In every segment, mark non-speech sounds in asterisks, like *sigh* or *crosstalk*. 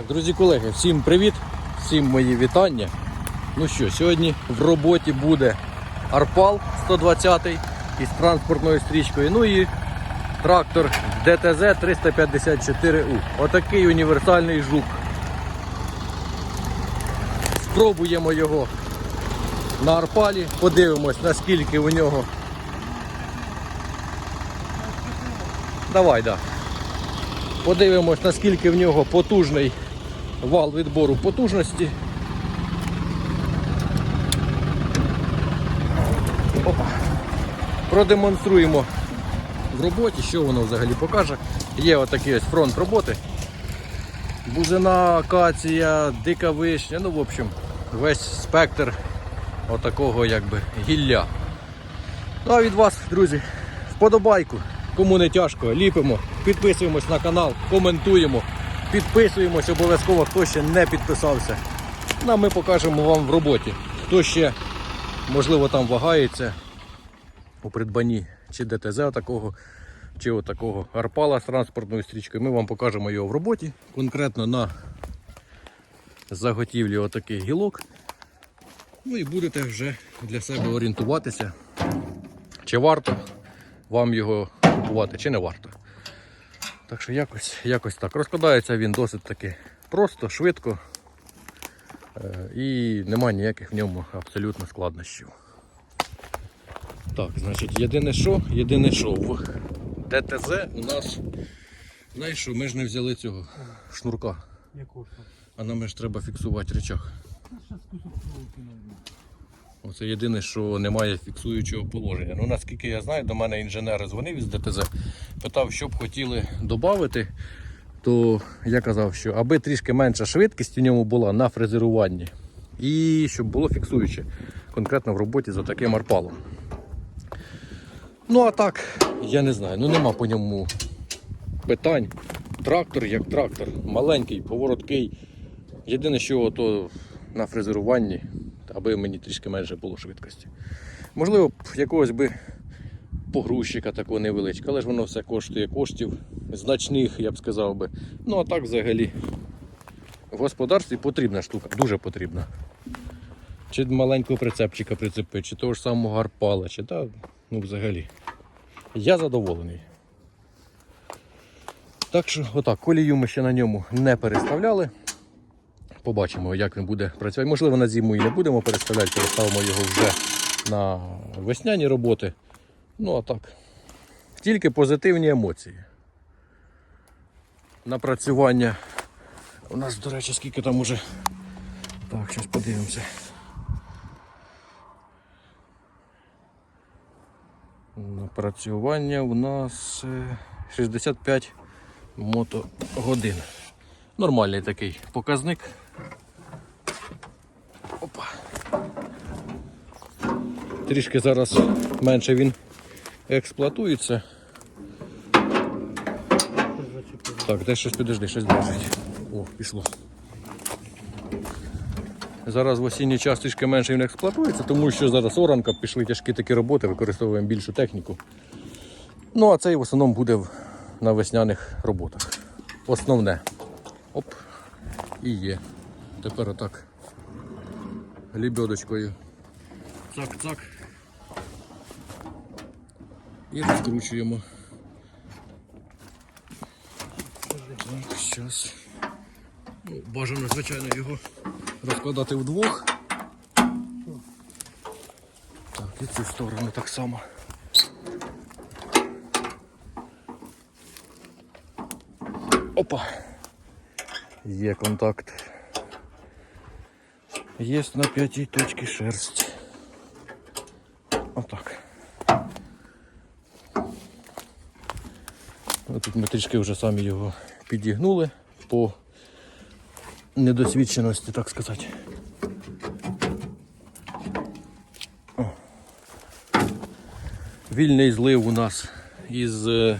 Так, друзі колеги, всім привіт, всім мої вітання. Ну що, сьогодні в роботі буде Арпал 120 із транспортною стрічкою. Ну і трактор ДТЗ 354У. Отакий універсальний жук. Спробуємо його на Арпалі, подивимось, наскільки у нього. Давай, да. Подивимось, наскільки в нього потужний вал відбору потужності. Опа. Продемонструємо в роботі, що воно взагалі покаже. Є отакий ось фронт роботи. Бузина, акація, дика вишня, ну в общем, весь спектр отакого якби гілля. Ну а від вас, друзі, вподобайку. Кому не тяжко, ліпимо, підписуємось на канал, коментуємо, підписуємось обов'язково, хто ще не підписався. Ну, а ми покажемо вам в роботі. Хто ще, можливо, там вагається у придбанні чи ДТЗ такого, чи отакого арпала з транспортною стрічкою. Ми вам покажемо його в роботі, конкретно на заготівлі отакий гілок. Ну і будете вже для себе орієнтуватися, чи варто вам його купувати, чи не варто. Так що якось, якось так. Розкладається він досить таки просто, швидко е, і немає ніяких в ньому абсолютно складнощів. Так, значить, єдине що, єдине що, в ДТЗ у нас, знаєш що, ми ж не взяли цього шнурка, Якого а нам ж треба фіксувати речах. Оце єдине, що немає фіксуючого положення. Ну, наскільки я знаю, до мене інженер дзвонив із ДТЗ, питав, що б хотіли додати, то я казав, що аби трішки менша швидкість у ньому була на фрезеруванні. І щоб було фіксуюче, конкретно в роботі за таким арпалом. Ну а так, я не знаю, ну нема по ньому питань. Трактор як трактор, маленький, повороткий. Єдине, що то на фрезеруванні, аби мені трішки менше було швидкості. Можливо, якогось би погрузчика такого невеличкого, але ж воно все коштує коштів значних, я б сказав би. Ну а так взагалі в господарстві потрібна штука, дуже потрібна. Чи маленького прицепчика прицепити, чи того ж самого гарпала, чи та, ну взагалі. Я задоволений. Так що, отак, колію ми ще на ньому не переставляли. Побачимо, як він буде працювати. Можливо, на зиму і не будемо переставляти, переставимо його вже на весняні роботи. Ну а так. Тільки позитивні емоції. Напрацювання. У нас, до речі, скільки там уже. Так, зараз подивимося. Напрацювання у нас е, 65 мотогодин. Нормальний такий показник. Опа. Трішки зараз менше він експлуатується. Так, де щось підожди, щось держить. О, пішло. Зараз в осінній час трішки менше він експлуатується, тому що зараз оранка, пішли тяжкі такі роботи, використовуємо більшу техніку. Ну а цей в основному буде на весняних роботах. Основне. Оп. І є. Тепер отак. Лібьодочкою. Цак-цак. І розкручуємо. Так, зараз. Ну, бажано, звичайно, його розкладати вдвох. Так, і цю сторону так само. Опа. Є контакт. Є на п'ятій точці шерсть. Отак. Тут ми трішки вже самі його підігнули по недосвідченості, так сказати. О. Вільний злив у нас із, з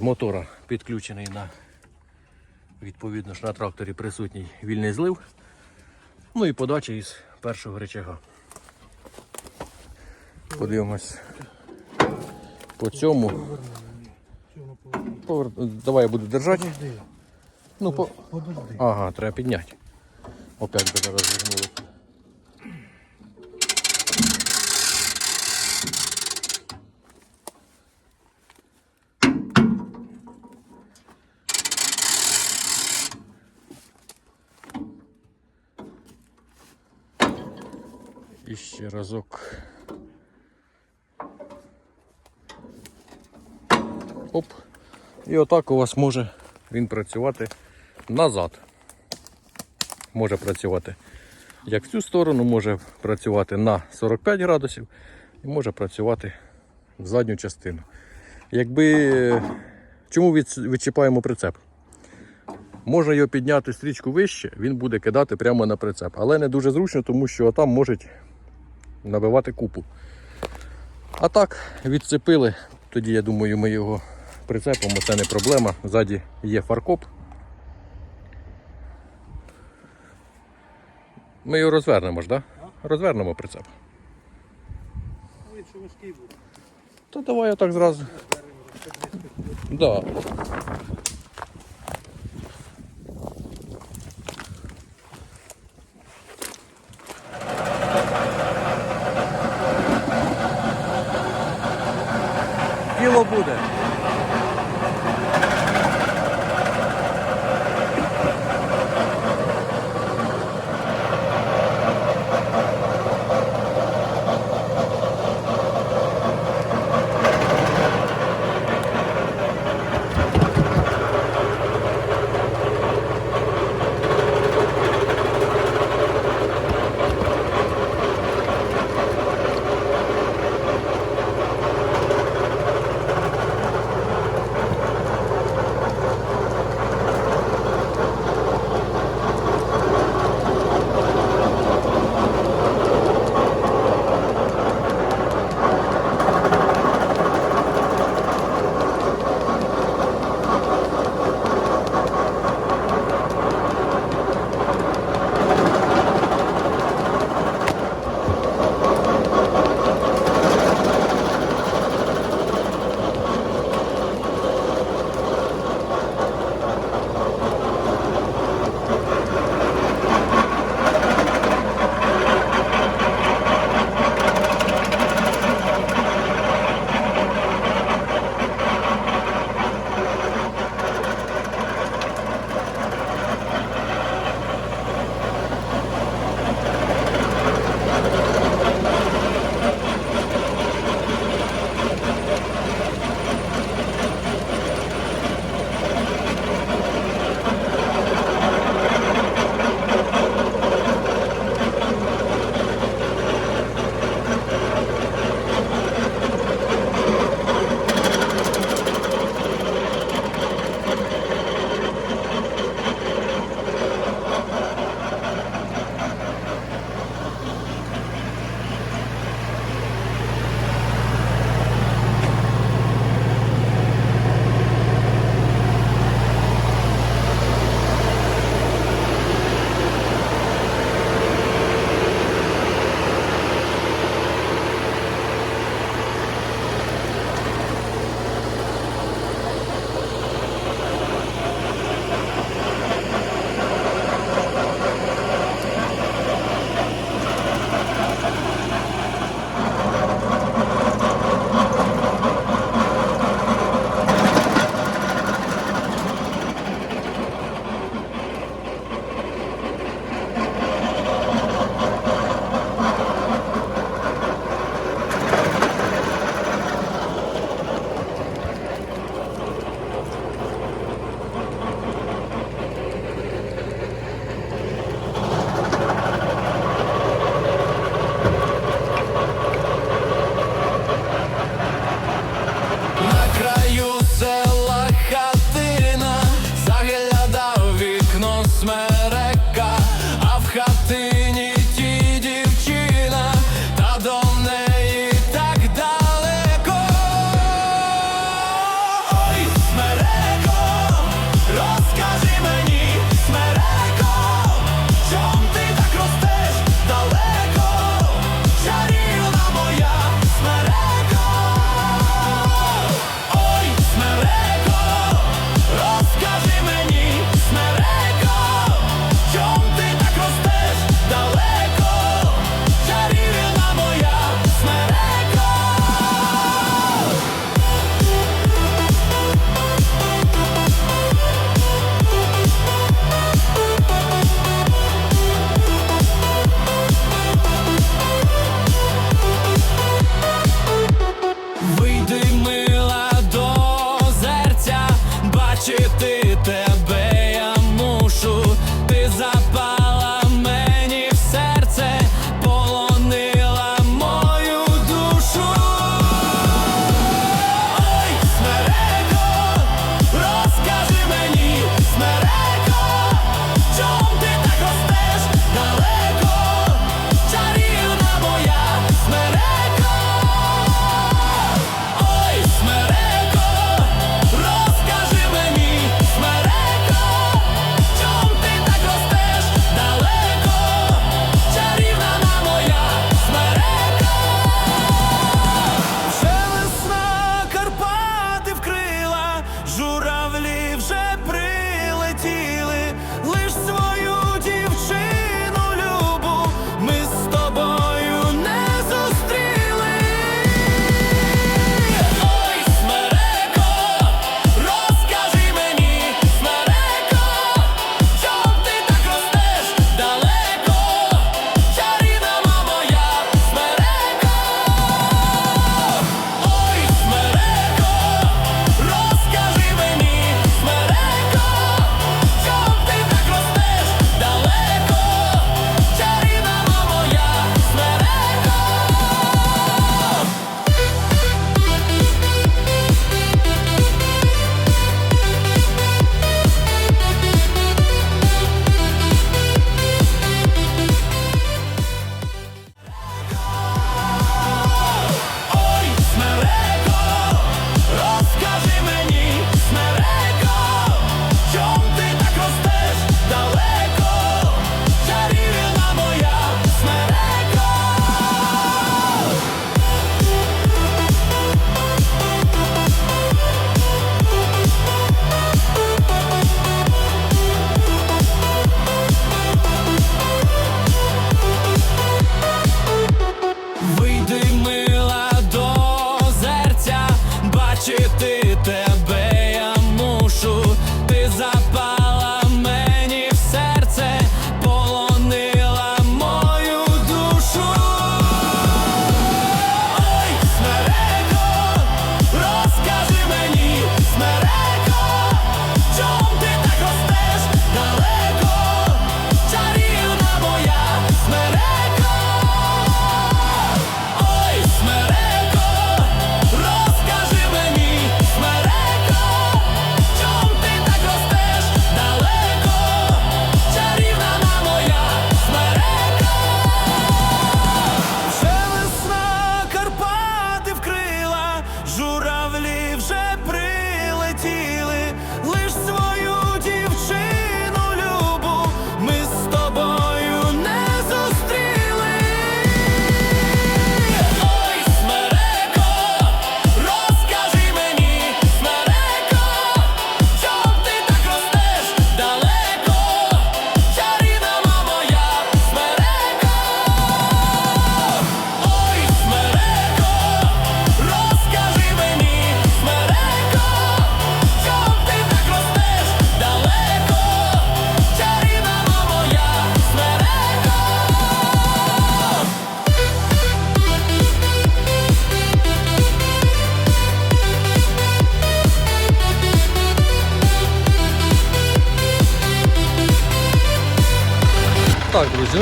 мотора підключений на відповідно ж на тракторі присутній вільний злив. Ну і подача із першого речага. Подивимось по цьому. Повер... Давай я буду держати. Подожди. Ну, по... Подожди. Ага, треба підняти. Опять би зараз зігнули. І разок. Оп. І отак у вас може він працювати назад. Може працювати як в цю сторону, може працювати на 45 градусів і може працювати в задню частину. Якби чому відчіпаємо прицеп? Можна його підняти стрічку вище, він буде кидати прямо на прицеп. Але не дуже зручно, тому що там можуть набивати купу. А так, відцепили. Тоді я думаю, ми його прицепимо, це не проблема. Ззаді є фаркоп. Ми його розвернемо ж, так? Да? Розвернемо прицеп. Ой, що важкий буде. Давай я так зразу. Да. Кіло буде.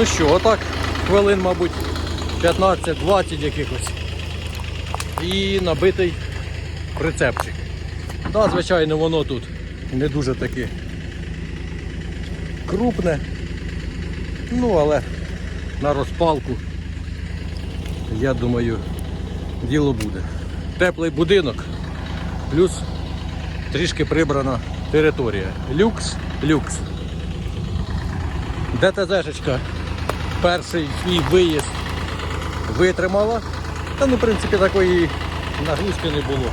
Ну що, отак хвилин, мабуть, 15-20 якихось. І набитий прицепчик. Да, звичайно, воно тут не дуже таке крупне. Ну, але на розпалку, я думаю, діло буде. Теплий будинок, плюс трішки прибрана територія. Люкс, люкс. ДТЗшечка перший свій виїзд витримала. Та ну, в принципі, такої нагрузки не було.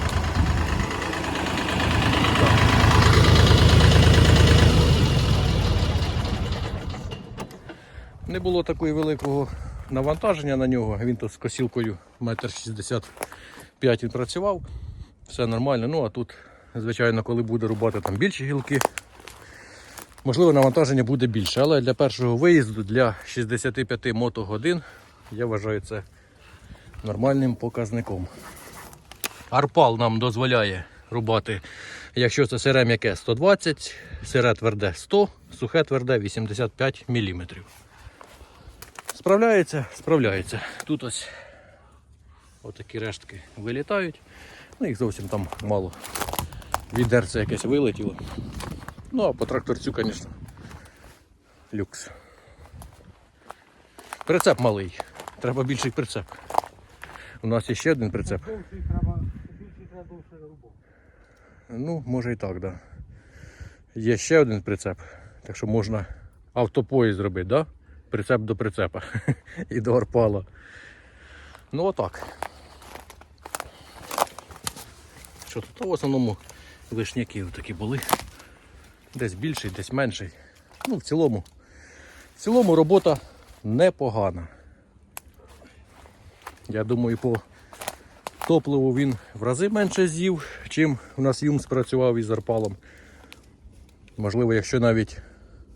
Не було такої великого навантаження на нього. Він тут з косілкою 1,65 м працював. Все нормально. Ну а тут, звичайно, коли буде рубати там більші гілки, можливо, навантаження буде більше. Але для першого виїзду, для 65 мотогодин, я вважаю це нормальним показником. Арпал нам дозволяє рубати, якщо це сире м'яке 120, сире тверде 100, сухе тверде 85 мм. Справляється, справляється. Тут ось отакі рештки вилітають. Ну їх зовсім там мало. Відерце якесь вилетіло. Ну а по тракторцю, звісно, люкс. Прицеп малий. Треба більший прицеп. У нас є ще один прицеп. Ну, може і так, да. Є ще один прицеп, так що можна автопоїзд зробити, да? Прицеп до прицепа *laughs* і до арпала. Ну отак. Що тут в основному вишняки такі були. Десь більший, десь менший. Ну, в цілому. В цілому робота непогана. Я думаю, по топливу він в рази менше з'їв, чим у нас юм спрацював із арпалом. Можливо, якщо навіть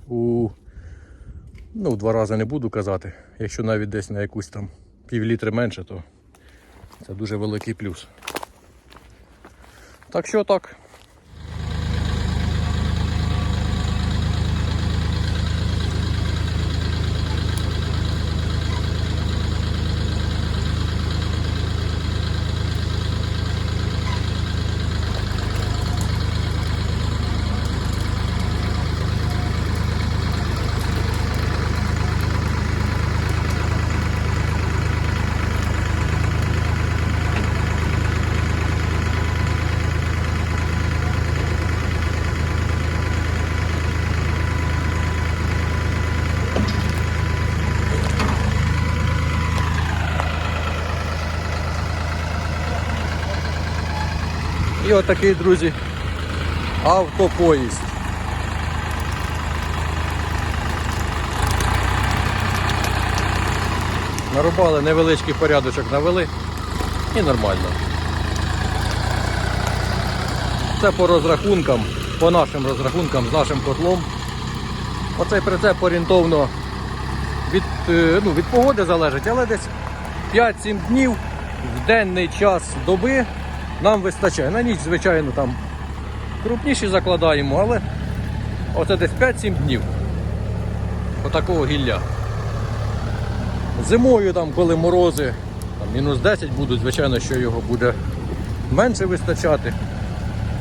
у ну, в два рази не буду казати, якщо навіть десь на якусь там пів літри менше, то це дуже великий плюс. Так що так. І отакий, друзі, автопоїзд. Нарубали невеличкий порядочок, навели і нормально. Це по розрахункам, по нашим розрахункам з нашим котлом. Оцей прицеп орієнтовно від, е, ну, від погоди залежить, але десь 5-7 днів в денний час доби нам вистачає. На ніч, звичайно, там крупніші закладаємо, але оце десь 5-7 днів. Отакого гілля. Зимою, там, коли морози там, мінус 10 будуть, звичайно, що його буде менше вистачати.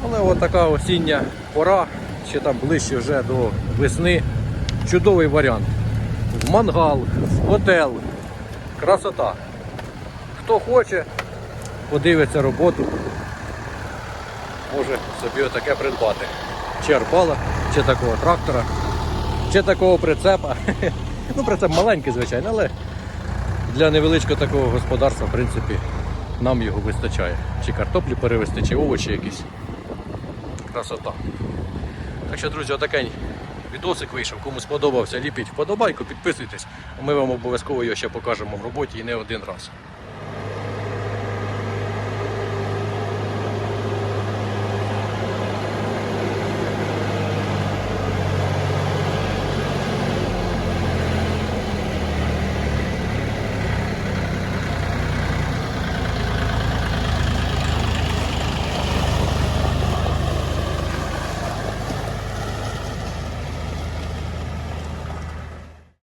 Але отака осіння пора, ще там ближче вже до весни. Чудовий варіант. В мангал, в готел. Красота. Хто хоче, подивиться роботу, може собі отаке придбати. Чи арпала, чи такого трактора, чи такого прицепа. *laughs* Ну, прицеп маленький, звичайно, але для невеличкого такого господарства, в принципі, нам його вистачає. Чи картоплі перевезти, чи овочі якісь. Красота. Так що, друзі, отакий відосик вийшов. Кому сподобався, ліпіть вподобайку, підписуйтесь. Ми вам обов'язково його ще покажемо в роботі і не один раз.